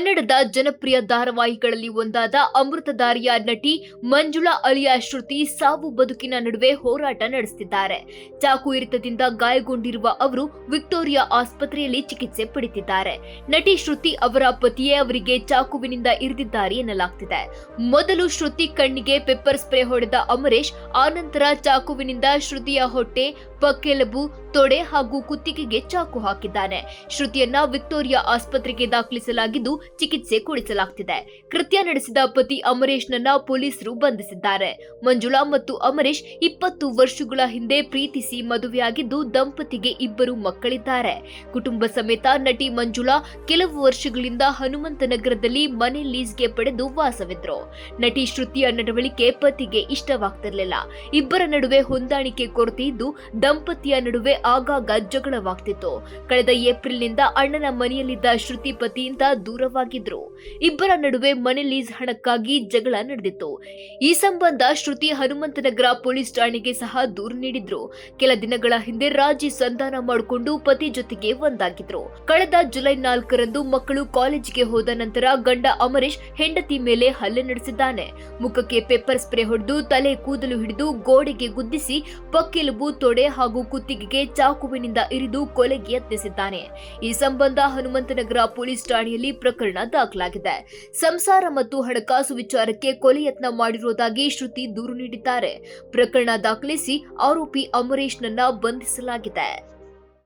ಕನ್ನಡದ ಜನಪ್ರಿಯ ಧಾರಾವಾಹಿಗಳಲ್ಲಿ ಒಂದಾದ ಅಮೃತಧಾರಿಯ ನಟಿ ಮಂಜುಳಾ ಅಲಿಯಾ ಶ್ರುತಿ ಸಾವು ಬದುಕಿನ ನಡುವೆ ಹೋರಾಟ ನಡೆಸುತ್ತಿದ್ದಾರೆ ಚಾಕು ಇರಿತದಿಂದ ಗಾಯಗೊಂಡಿರುವ ಅವರು ವಿಕ್ಟೋರಿಯಾ ಆಸ್ಪತ್ರೆಯಲ್ಲಿ ಚಿಕಿತ್ಸೆ ಪಡೆದಿದ್ದಾರೆ. ನಟಿ ಶ್ರುತಿ ಅವರ ಪತಿಯೇ ಅವರಿಗೆ ಚಾಕುವಿನಿಂದ ಇರಿದಿದ್ದಾರೆ ಎನ್ನಲಾಗ್ತಿದೆ. ಮೊದಲು ಶ್ರುತಿ ಕಣ್ಣಿಗೆ ಪೆಪ್ಪರ್ ಸ್ಪ್ರೇ ಹೊಡೆದ ಅಮರೇಶ್, ಆನಂತರ ಚಾಕುವಿನಿಂದ ಶ್ರುತಿಯ ಹೊಟ್ಟೆ, ಪಕ್ಕೆಲಬು, ತೊಡೆ ಹಾಗೂ ಕುತ್ತಿಗೆಗೆ ಚಾಕು ಹಾಕಿದ್ದಾನೆ. ಶ್ರುತಿಯನ್ನ ವಿಕ್ಟೋರಿಯಾ ಆಸ್ಪತ್ರೆಗೆ ದಾಖಲಿಸಲಾಗಿದ್ದು ಚಿಕಿತ್ಸೆ ಕೊಡಿಸಲಾಗ್ತಿದೆ. ಕೃತ್ಯ ನಡೆಸಿದ ಪತಿ ಅಮರೇಶ್ನನ್ನ ಪೊಲೀಸರು ಬಂಧಿಸಿದ್ದಾರೆ. ಮಂಜುಳಾ ಮತ್ತು ಅಮರೇಶ್ ಇಪ್ಪತ್ತು ವರ್ಷಗಳ ಹಿಂದೆ ಪ್ರೀತಿಸಿ ಮದುವೆಯಾಗಿದ್ದು ದಂಪತಿಗೆ ಇಬ್ಬರು ಮಕ್ಕಳಿದ್ದಾರೆ. ಕುಟುಂಬ ಸಮೇತ ನಟಿ ಮಂಜುಳಾ ಕೆಲವು ವರ್ಷಗಳಿಂದ ಹನುಮಂತನಗರದಲ್ಲಿ ಮನೆ ಲೀಸ್ಗೆ ಪಡೆದು ವಾಸವಿದ್ರು. ನಟಿ ಶ್ರುತಿಯ ನಡವಳಿಕೆ ಪತಿಗೆ ಇಷ್ಟವಾಗ್ತಿರ್ಲಿಲ್ಲ. ಇಬ್ಬರ ನಡುವೆ ಹೊಂದಾಣಿಕೆ ಕೊರತೆಯಿದ್ದು ದಂಪತಿಯ ನಡುವೆ ಆಗಾಗ ಜಗಳವಾಗ್ತಿತ್ತು. ಕಳೆದ ಏಪ್ರಿಲ್ನಿಂದ ಅಣ್ಣನ ಮನೆಯಲ್ಲಿದ್ದ ಶ್ರುತಿ ಪತಿಯಿಂದ ದೂರವಾಗಿದ್ರು ಇಬ್ಬರ ನಡುವೆ ಮನೆ ಲೀಸ್ ಹಣಕ್ಕಾಗಿ ಜಗಳ ನಡೆದಿತ್ತು. ಈ ಸಂಬಂಧ ಶ್ರುತಿ ಹನುಮಂತನಗರ ಪೊಲೀಸ್ ಠಾಣೆಗೆ ಸಹ ದೂರು ನೀಡಿದ್ರು. ಕೆಲ ದಿನಗಳ ಹಿಂದೆ ರಾಜಿ ಸಂಧಾನ ಮಾಡಿಕೊಂಡು ಪತಿ ಜೊತೆಗೆ ಒಂದಾಗಿದ್ರು. ಕಳೆದ ಜುಲೈ ನಾಲ್ಕರಂದು ಮಕ್ಕಳು ಕಾಲೇಜಿಗೆ ಹೋದ ನಂತರ ಗಂಡ ಅಮರೀಶ್ ಹೆಂಡತಿ ಮೇಲೆ ಹಲ್ಲೆ ನಡೆಸಿದ್ದಾನೆ. ಮುಖಕ್ಕೆ ಪೆಪ್ಪರ್ ಸ್ಪ್ರೇ ಹೊಡೆದು ತಲೆ ಕೂದಲು ಹಿಡಿದು ಗೋಡೆಗೆ ಗುದ್ದಿಸಿ ಪಕ್ಕೆಲುಬು, ತೊಡೆ ಹಾಗೂ ಕುತ್ತಿಗೆಗೆ ಚಾಕುವಿನಿಂದ ಇರಿದು ಕೊಲೆಗೆ ಯತ್ನಿಸಿದ್ದಾನೆ. ಈ ಸಂಬಂಧ ಹನುಮಂತನಗರ ಪೊಲೀಸ್ ಠಾಣೆಯಲ್ಲಿ ಪ್ರಕರಣ ದಾಖಲಾಗಿದೆ. ಸಂಸಾರ ಮತ್ತು ಹಣಕಾಸು ವಿಚಾರಕ್ಕೆ ಕೊಲೆ ಯತ್ನ ಮಾಡಿರುವುದಾಗಿ ಶ್ರುತಿ ದೂರು ನೀಡಿದ್ದಾರೆ. ಪ್ರಕರಣ ದಾಖಲಿಸಿ ಆರೋಪಿ ಅಮರೇಶ್ನನ್ನ ಬಂಧಿಸಲಾಗಿದೆ.